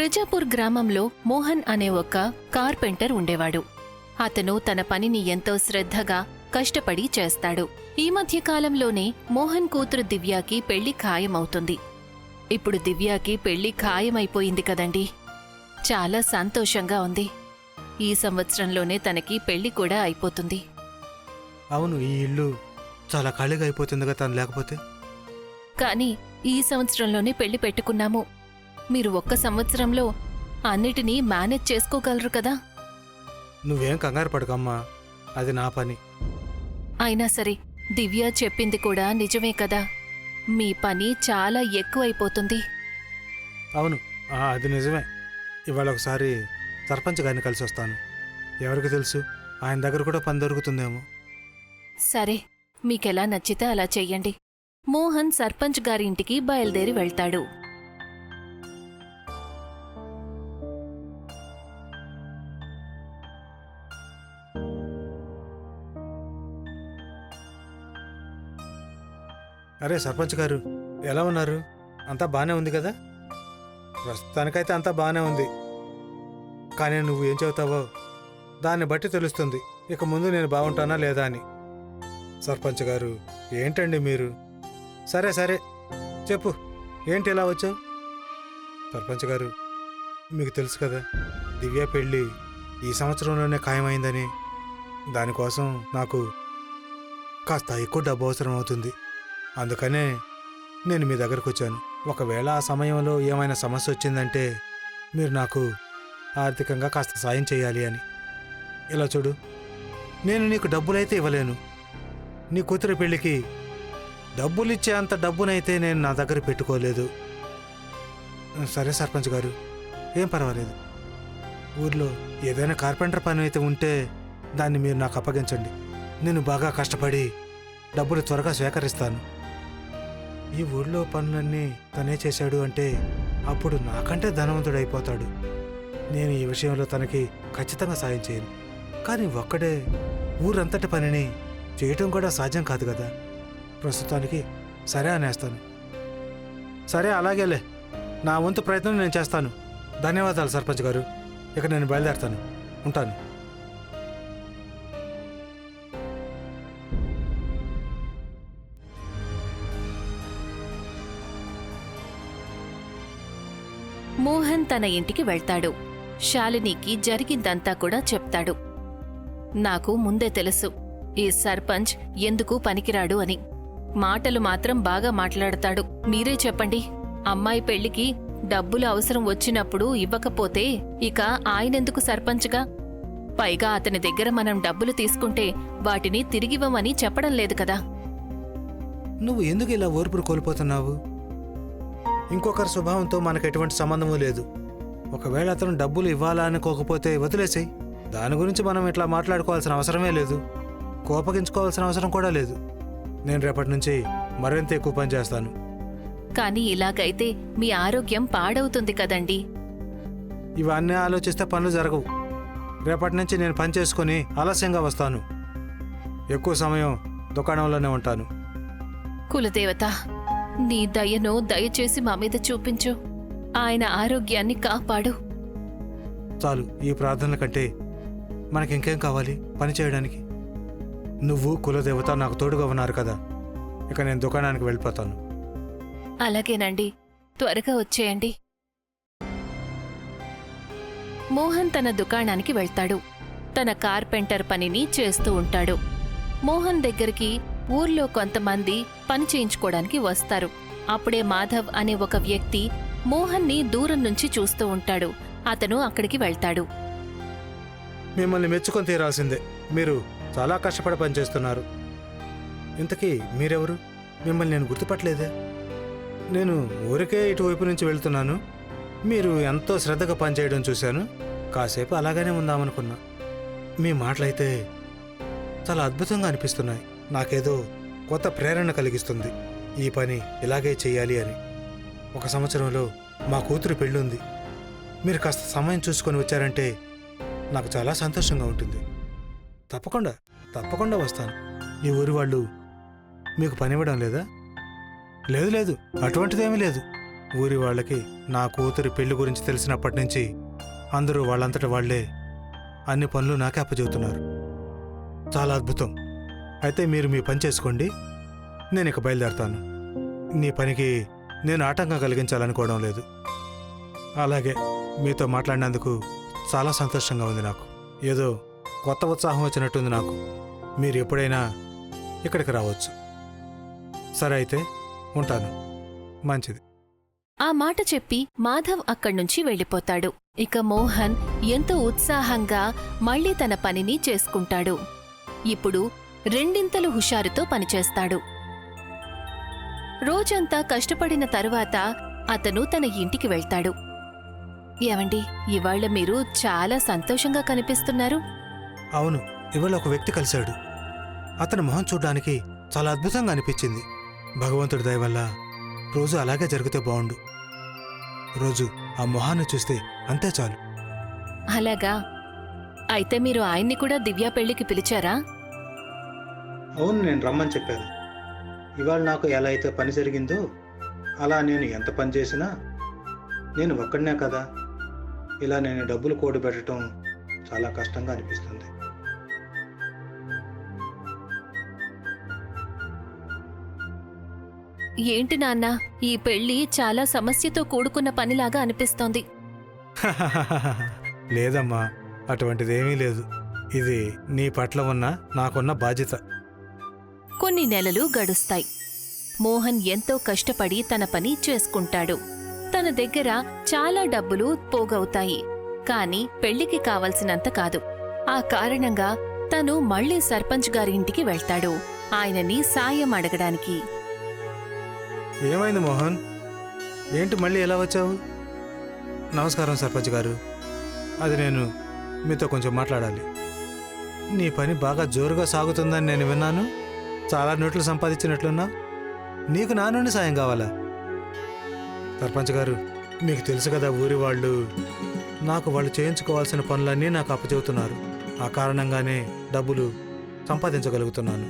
ప్రజాపూర్ గ్రామంలో మోహన్ అనే ఒక కార్పెంటర్ ఉండేవాడు. అతను తన పనిని ఎంతో శ్రద్ధగా కష్టపడి చేస్తాడు. ఈ మధ్య కాలంలోనే మోహన్ కూతురు దివ్యాకి పెళ్ళి ఖాయమవుతుంది. ఇప్పుడు దివ్యాకి పెళ్ళి ఖాయమైపోయింది కదండి. చాలా సంతోషంగా ఉంది. ఈ సంవత్సరంలోనే తనకి పెళ్ళి కూడా అయిపోతుంది. అవును ఈ ఇల్లు చాలా ఖాళీగా అయిపోతుందిగా తను లేకపోతే? కానీ ఈ సంవత్సరంలోనే పెళ్ళి పెట్టుకున్నాము. మీరు ఒక్క సంవత్సరంలో అన్నిటినీ మేనేజ్ చేసుకోగలరు కదా? నువ్వేం కంగారు పడకమ్మా. అది నా పని. అయినా సరే దివ్య చెప్పింది కూడా నిజమే కదా. మీ పని చాలా ఎక్కువైపోతుంది. అవును ఆ, అది నిజమే. ఇవాళ ఒకసారి సర్పంచ్ గారిని కలిసి వస్తాను ఎవరికి తెలుసు? ఆయన దగ్గర కూడా పని దొరుకుతుందేమో. సరే మీకెలా నచ్చితే అలా చెయ్యండి. మోహన్ సర్పంచ్ గారి ఇంటికి బయలుదేరి వెళ్తాడు. అరే సర్పంచ్ గారు ఎలా ఉన్నారు? అంతా బాగానే ఉంది కదా? ప్రస్తుతానికైతే అంతా బాగానే ఉంది. కానీ నువ్వు ఏం చెబుతావో దాన్ని బట్టి తెలుస్తుంది. ఇక ముందు నేను బాగుంటానా లేదా అని. సర్పంచ్ గారు ఏంటండి మీరు? సరే సరే చెప్పు. ఏంటి ఇలా వచ్చావు? సర్పంచ్ గారు మీకు తెలుసు కదా దివ్య పెళ్ళి ఈ సంవత్సరంలోనే ఖాయమైందని. దానికోసం నాకు కాస్త ఎక్కువ డబ్బు అవసరం అవుతుంది అందుకనే నేను మీ దగ్గరకు వచ్చాను ఒకవేళ ఆ సమయంలో ఏమైనా సమస్య వచ్చిందంటే మీరు నాకు ఆర్థికంగా కాస్త సాయం చేయాలి అని. ఇలా చూడు నేను నీకు డబ్బులైతే ఇవ్వలేను. నీ కూతురి పెళ్ళికి డబ్బులు ఇచ్చే అంత డబ్బునైతే నేను నా దగ్గర పెట్టుకోలేదు. సరే సర్పంచ్ గారు ఏం పర్వాలేదు. ఊర్లో ఏదైనా కార్పెంటర్ పని అయితే ఉంటే దాన్ని మీరు నాకు అప్పగించండి. నేను బాగా కష్టపడి డబ్బులు త్వరగా సేకరిస్తాను ఈ ఊళ్ళో పనులన్నీ తనే చేశాడు అంటే అప్పుడు నాకంటే ధనవంతుడు అయిపోతాడు నేను ఈ విషయంలో తనకి ఖచ్చితంగా సాయం చేయను. కానీ ఒక్కడే ఊరంతటి పనిని చేయటం కూడా సాధ్యం కాదు కదా. ప్రస్తుతానికి సరే అనేస్తాను. సరే అలాగేలే నా వంతు ప్రయత్నం నేను చేస్తాను. ధన్యవాదాలు సర్పంచ్ గారు. ఇక నేను బయలుదేరుతాను. ఉంటాను. తన ఇంటికి వెళ్తాడు. శాలినికి జరిగిందంతా కూడా చెప్తాడు. నాకు ముందే తెలుసు ఈ సర్పంచ్ ఎందుకు పనికిరాడు అని. మాటలు మాత్రం బాగా మాట్లాడతాడు. మీరే చెప్పండి. అమ్మాయి పెళ్ళికి డబ్బులు అవసరం వచ్చినప్పుడు ఇవ్వకపోతే ఇక ఆయనెందుకు సర్పంచ్గా? పైగా అతని దగ్గర మనం డబ్బులు తీసుకుంటే వాటిని తిరిగివ్వమని చెప్పడం లేదు కదా. నువ్వు ఎందుకు ఇలా ఓర్పును కోల్పోతున్నావు? ఇంకొకరి స్వభావంతో మనకు ఎటువంటి సంబంధము లేదు. ఒకవేళ అతను డబ్బులు ఇవ్వాలా అనుకోకపోతే వదిలేసేయ్. దాని గురించి మనం ఇట్లా మాట్లాడుకోవాల్సిన అవసరమే లేదు. కోపగించుకోవాల్సిన అవసరం కూడా లేదు. నేను రేపటి నుంచి మరింత ఎక్కువ పని చేస్తాను. కానీ ఇలాగైతే మీ ఆరోగ్యం పాడవుతుంది కదండి. ఇవన్నీ ఆలోచిస్తే పనులు జరగవు. రేపటి నుంచి నేను పని చేసుకుని ఆలస్యంగా వస్తాను. ఎక్కువ సమయం దుకాణంలోనే ఉంటాను. కులదేవత నీ దయను దయచేసి మా మీద చూపించు. ఆయన ఆరోగ్యాన్ని కాపాడు. చాలు ఈ ప్రార్థనల కంటే మనకి ఇంకేం కావాలి? పని చేయడానికి. నువ్వు కులదేవత నాకు తోడుగా ఉన్నారు కదా. ఇక నేను దుకాణానికి వెళ్ళిపోతాను. అలాగేనండి. త్వరగా వచ్చేయండి. మోహన్ తన దుకాణానికి వెళ్తాడు. తన కార్పెంటర్ పనిని చేస్తూ ఉంటాడు. మోహన్ దగ్గరికి ఊర్లో కొంతమంది పని చేయించుకోవడానికి వస్తారు. అప్పుడే మాధవ్ అనే ఒక వ్యక్తి మోహన్ని దూరం నుంచి చూస్తూ ఉంటాడు. అతను అక్కడికి వెళ్తాడు. మిమ్మల్ని మెచ్చుకొని తీరాల్సిందే. మీరు చాలా కష్టపడి పనిచేస్తున్నారు. ఇంతకీ మీరెవరు? మిమ్మల్ని నేను గుర్తుపట్టలేదే. నేను ఊరికే ఇటువైపు నుంచి వెళ్తున్నాను. మీరు ఎంతో శ్రద్ధగా పనిచేయడం చూశాను. కాసేపు అలాగనే ఉందామనుకున్నా. మీ మాటలైతే చాలా అద్భుతంగా అనిపిస్తున్నాయి. నాకేదో కొత్త ప్రేరణ కలిగిస్తుంది. ఈ పని ఇలాగే చేయాలి అని. ఒక సంవత్సరంలో మా కూతురు పెళ్ళుంది. మీరు కాస్త సమయం చూసుకొని వచ్చారంటే నాకు చాలా సంతోషంగా ఉంటుంది. తప్పకుండా తప్పకుండా వస్తాను. ఈ ఊరి వాళ్ళు మీకు పని ఇవ్వడం లేదా? లేదు లేదు. అటువంటిదేమీ లేదు. ఊరి వాళ్ళకి నా కూతురి పెళ్ళి గురించి తెలిసినప్పటి నుంచి అందరూ వాళ్ళంతట వాళ్ళే అన్ని పనులు నాకే అప్పచెబుతున్నారు. చాలా అద్భుతం. అయితే మీరు మీ పని చేసుకోండి. నేను ఇక బయలుదేరతాను. నీ పనికి నేను ఆటంకం కలిగించాలనుకోవడం లేదు. అలాగే మీతో మాట్లాడినందుకు చాలా సంతోషంగా ఉంది నాకు. ఏదో కొత్త ఉత్సాహం వచ్చినట్టుంది నాకు. మీరు ఎప్పుడైనా ఇక్కడికి రావచ్చు. సరే అయితే ఉంటాను. మంచిది. ఆ మాట చెప్పి మాధవ్ అక్కడ్నుంచి వెళ్ళిపోతాడు. ఇక మోహన్ ఎంతో ఉత్సాహంగా మళ్ళీ తన పనిని చేసుకుంటాడు. ఇప్పుడు రెండింతలు హుషారుతో పనిచేస్తాడు. రోజంతా కష్టపడిన తరువాత అతను తన ఇంటికి వెళ్తాడు. ఏమండి ఇవాళ మీరు చాలా సంతోషంగా కనిపిస్తున్నారు. అవును ఇవాళ ఒక వ్యక్తి కలిశాడు. అతని మొహం చూడ్డానికి చాలా అద్భుతంగా అనిపించింది. భగవంతుడి దయ వల్ల రోజు అలాగే జరిగితే బావుండు రోజు ఆ మొహాన్ని చూస్తే అంతే చాలు. అలాగా? అయితే మీరు ఆయన్ని కూడా దివ్య పెళ్ళికి పిలిచారా? అవును నేను రమ్మని చెప్పాను. ఇవాళ నాకు ఎలా అయితే పని జరిగిందో అలా నేను ఎంత పని చేసినా నేను ఒక్కడనే కదా. ఇలా నేను డబ్బులు కూడబెట్టడం చాలా కష్టంగా అనిపిస్తుంది. ఏంటి నాన్న ఈ పెళ్ళి చాలా సమస్యతో కూడుకున్న పనిలాగా అనిపిస్తోంది. లేదమ్మా అటువంటిదేమీ లేదు. ఇది నీ పట్ల ఉన్న నాకున్న బాధ్యత. కొన్ని నెలలు గడుస్తాయి. మోహన్ ఎంతో కష్టపడి తన పని చేసుకుంటాడు. తన దగ్గర చాలా డబ్బులు పోగవుతాయి. కాని పెళ్ళికి కావలసినంత కాదు. ఆ కారణంగా తను మళ్ళీ సర్పంచ్ గారి ఇంటికి వెళ్తాడు. ఆయనని సాయం అడగడానికి. ఏమైంది మోహన్? ఏంటి మళ్ళీ ఎలా వచ్చావు? నమస్కారం సర్పంచ్ గారు. అది నేను మీతో కొంచెం మాట్లాడాలి. నీ పని బాగా జోరుగా సాగుతుందని నేను విన్నాను. చాలా నోట్లు సంపాదించినట్లున్నా నీకు నా నుండి సాయం కావాలా? సర్పంచ్ గారు మీకు తెలుసు కదా ఊరి వాళ్ళు. నాకు వాళ్ళు చేయించుకోవాల్సిన పనులన్నీ నాకు అప్పచెబుతున్నారు. ఆ కారణంగానే డబ్బులు సంపాదించగలుగుతున్నాను.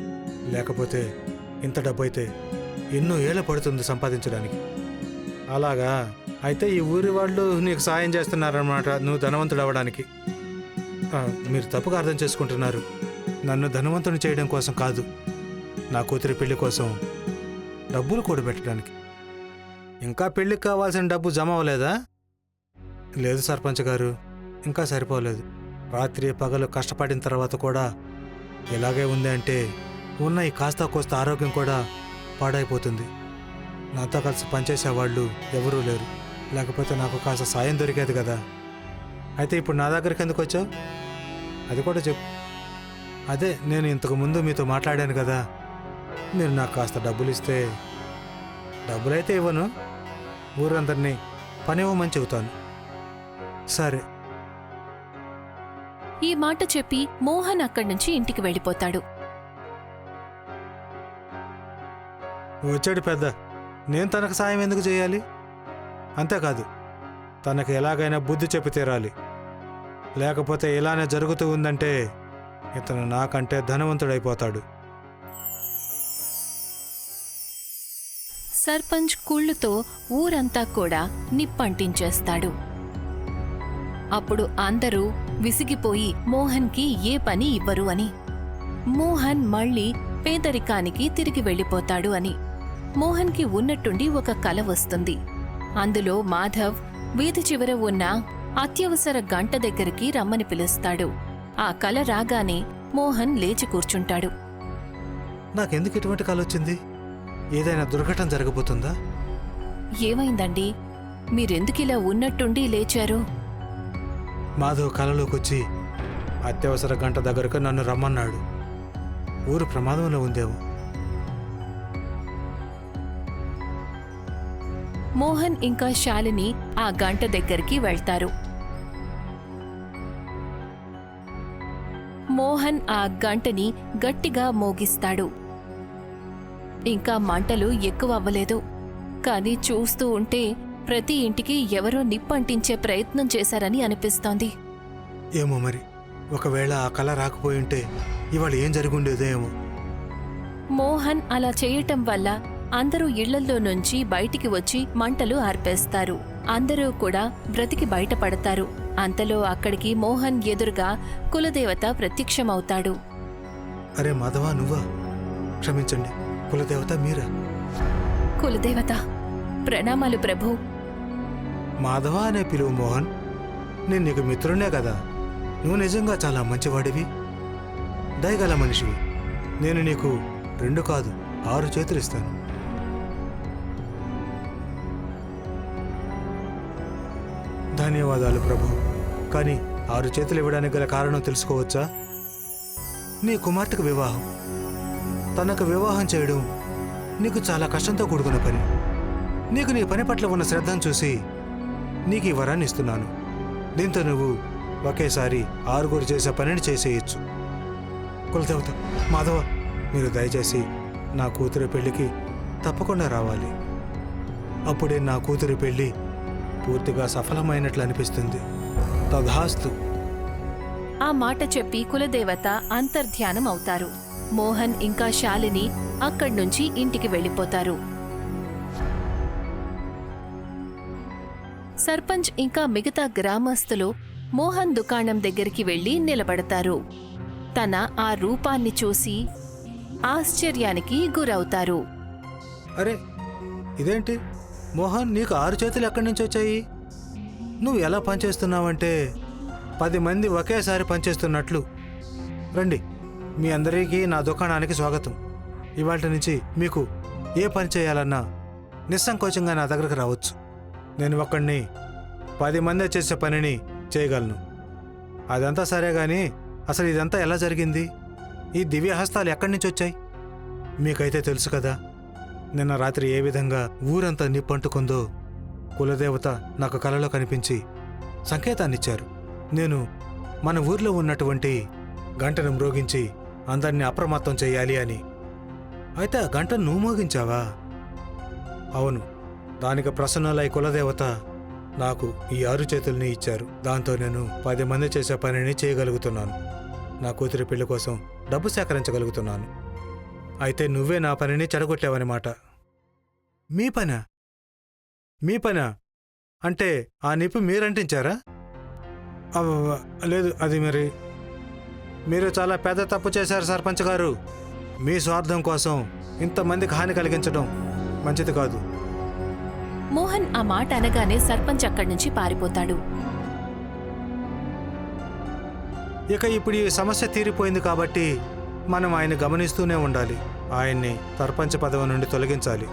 లేకపోతే ఇంత డబ్బు అయితే ఎన్నో ఏళ్ళ పడుతుంది సంపాదించడానికి. అలాగా? అయితే ఈ ఊరి వాళ్ళు నీకు సాయం చేస్తున్నారన్నమాట నువ్వు ధనవంతుడు అవ్వడానికి మీరు తప్పుగా అర్థం చేసుకుంటున్నారు. నన్ను ధనవంతుని చేయడం కోసం కాదు. నా కూతురి పెళ్ళి కోసం డబ్బులు కూడబెట్టడానికి ఇంకా పెళ్ళికి కావాల్సిన డబ్బు జమ అవ్వలేదా? లేదు సర్పంచ్ గారు ఇంకా సరిపోలేదు. రాత్రి పగలు కష్టపడిన తర్వాత కూడా ఇలాగే ఉంది అంటే ఉన్న ఈ కాస్త కోస్త ఆరోగ్యం కూడా పాడైపోతుంది. నాతో కలిసి పనిచేసేవాళ్ళు ఎవరూ లేరు. లేకపోతే నాకు కాస్త సాయం దొరికేది కదా. అయితే ఇప్పుడు నా దగ్గరికి ఎందుకు వచ్చావు? అది కూడా చెప్పు. అదే నేను ఇంతకు ముందు మీతో మాట్లాడాను కదా. మీరు నాకు కాస్త డబ్బులు ఇస్తే డబ్బులైతే ఇవ్వను. ఊరందరినీ పని ఇవ్వమని చెబుతాను. సరే. ఈ మాట చెప్పి మోహన్ అక్కడ్నుంచి ఇంటికి వెళ్ళిపోతాడు. వచ్చాడు పెద్ద. నేను తనకు సాయం ఎందుకు చేయాలి? అంతేకాదు తనకు ఎలాగైనా బుద్ధి చెప్పి తీరాలి. లేకపోతే ఇలానే జరుగుతూ ఉందంటే ఇతను నాకంటే ధనవంతుడైపోతాడు. సర్పంచ్ కుళ్ళుతో ఊరంతా కూడా నిప్పంటించేస్తాడు. అప్పుడు అందరూ విసిగిపోయి మోహన్కి ఏ పని ఇవ్వరు అని. మోహన్ మళ్ళీ పేదరికానికి తిరిగి వెళ్ళిపోతాడు అని. మోహన్కి ఉన్నట్టుండి ఒక కల వస్తుంది. అందులో మాధవ్ వీధి చివర ఉన్న అత్యవసర గంట దగ్గరికి రమ్మని పిలుస్తాడు. ఆ కల రాగానే మోహన్ లేచి కూర్చుంటాడు. నాకెందుకు ఇటువంటి కల వచ్చింది ఏదైనా దుర్ఘటన జరగబోతుందా? ఏమైందండి? మీరెందుకిలా ఉన్నట్టుండి లేచారు? మాధవ్ కలలోకి వచ్చి అత్యవసర గంట దగ్గరకు నన్ను రమ్మన్నాడు. ఊరు ప్రమాదంలో ఉందేమో. మోహన్ ఇంకా శాలిని ఆ గంట దగ్గరికి వెళ్తారు. మోహన్ ఆ గంటని గట్టిగా మోగిస్తాడు. ఇంకా మంటలు ఎక్కువ అవ్వలేదు. కానీ చూస్తూ ఉంటే ప్రతి ఇంటికి ఎవరో నిప్పంటించే ప్రయత్నం చేశారని అనిపిస్తోంది. ఏమో మరి ఒకవేళ ఆ కళ రాకపోయి ఉంటే ఇవాళ ఏం జరుగుండేదో ఏమో. మోహన్ అలా చేయటం వల్ల అందరూ ఇళ్ళల్లో నుంచి బయటికి వచ్చి మంటలు ఆర్పేస్తారు. అందరూ కూడా బ్రతికి బయటపడతారు. అంతలో అక్కడికి మోహన్ ఎదురుగా కులదేవత ప్రత్యక్షమవుతాడు. అరే మాధవ నువ్వా? క్షమించండి. కులదేవత మీరా? కులదేవత ప్రణామాలు ప్రభు. మాధవ అనే పిలువు మోహన్ నేను నీకు మిత్రుడే కదా. నువ్వు నిజంగా చాలా మంచివాడివి. దయగల మనిషివి నేను నీకు రెండు కాదు ఆరు చేతులు ఇస్తాను. ధన్యవాదాలు ప్రభు. కానీ ఆరు చేతులు ఇవ్వడానికి గల కారణం తెలుసుకోవచ్చా? నీ కుమార్తెకు వివాహం. తనకు వివాహం చేయడం నీకు చాలా కష్టంతో కూడుకున్న పని. నీకు నీ పని పట్ల ఉన్న శ్రద్ధను చూసి నీకు ఈ వరాన్ని ఇస్తున్నాను. దీంతో నువ్వు ఒకేసారి ఆరుగురు చేసే పనిని చేసేయచ్చు. కులదేవత మాధవ మీరు దయచేసి నా కూతురి పెళ్ళికి తప్పకుండా రావాలి. అప్పుడే నా కూతురి పెళ్ళి పూర్తిగా సఫలమైనట్లు అనిపిస్తుంది. తధాస్తు ఆ మాట చెప్పి కులదేవత అంతర్ధ్యానం అవుతారు. మోహన్ ఇంకా శాలిని అక్కడి నుంచి ఇంటికి వెళ్ళిపోతారు. సర్పంచ్ ఇంకా మిగతా గ్రామస్తులు మోహన్ దుకాణం దగ్గరికి వెళ్ళి నిలబడతారు. తన ఆ రూపాన్ని చూసి ఆశ్చర్యానికి గురవుతారు. అరే ఇదేంటి? మోహన్ నీకు ఆరు చేతులు ఎక్కడి నుంచి వచ్చాయి? నువ్వు ఎలా పనిచేస్తున్నావంటే పది మంది ఒకేసారి పనిచేస్తున్నట్లు. రండి. మీ అందరికీ నా దుకాణానికి స్వాగతం. ఇవాళ నుంచి మీకు ఏ పని చేయాలన్నా నిస్సంకోచంగా నా దగ్గరకు రావచ్చు. నేను ఒక్కడిని పది మంది చేసే పనిని చేయగలను. అదంతా సరే కానీ అసలు ఇదంతా ఎలా జరిగింది? ఈ దివ్యహస్తాలు ఎక్కడి నుంచి వచ్చాయి? మీకైతే తెలుసు కదా నిన్న రాత్రి ఏ విధంగా ఊరంతా నిప్పంటుకుందో కులదేవత నాకు కలలో కనిపించి సంకేతాన్నిచ్చారు. నేను మన ఊర్లో ఉన్నటువంటి గంటను మ్రోగించి అందరినీ అప్రమత్తం చేయాలి అని. అయితే ఆ గంట నువ్వు మోగించావా? అవును దానికి ప్రసన్నలై కులదేవత నాకు ఈ ఆరు చేతుల్ని ఇచ్చారు. దాంతో నేను పది మంది చేసే పనిని చేయగలుగుతున్నాను. నా కూతురి పెళ్ళి కోసం డబ్బు సేకరించగలుగుతున్నాను. అయితే నువ్వే నా పనిని చెడగొట్టావన్నమాట. మీ పనా? మీ పనా? అంటే ఆ నిప్పు మీరంటించారా? లేదు అది మరి మీరు చాలా పెద్ద తప్పు చేశారు సర్పంచ్ గారు. మీ స్వార్థం కోసం ఇంతమందికి హాని కలిగించడం మంచిది కాదు. మోహన్ ఆ మాట అనగానే సర్పంచ్ అక్కడ్నుంచి పారిపోతాడు. ఇక ఇప్పుడు ఈ సమస్య తీరిపోయింది కాబట్టి మనం ఆయన గమనిస్తూనే ఉండాలి. ఆయన్ని సర్పంచ్ పదవి నుండి తొలగించాలి.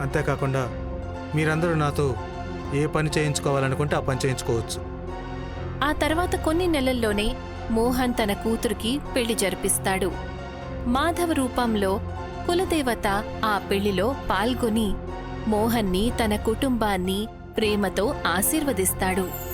అంతేకాకుండా మీరందరూ నాతో ఏ పని చేయించుకోవాలనుకుంటే ఆ పని చేయించుకోవచ్చు. ఆ తర్వాత కొన్ని నెలల్లోనే మోహన్ తన కూతురికి పెళ్ళి జరిపిస్తాడు. మాధవ రూపంలో కులదేవత ఆ పెళ్ళిలో పాల్గొని మోహన్ని తన కుటుంబాన్ని ప్రేమతో ఆశీర్వదిస్తాడు.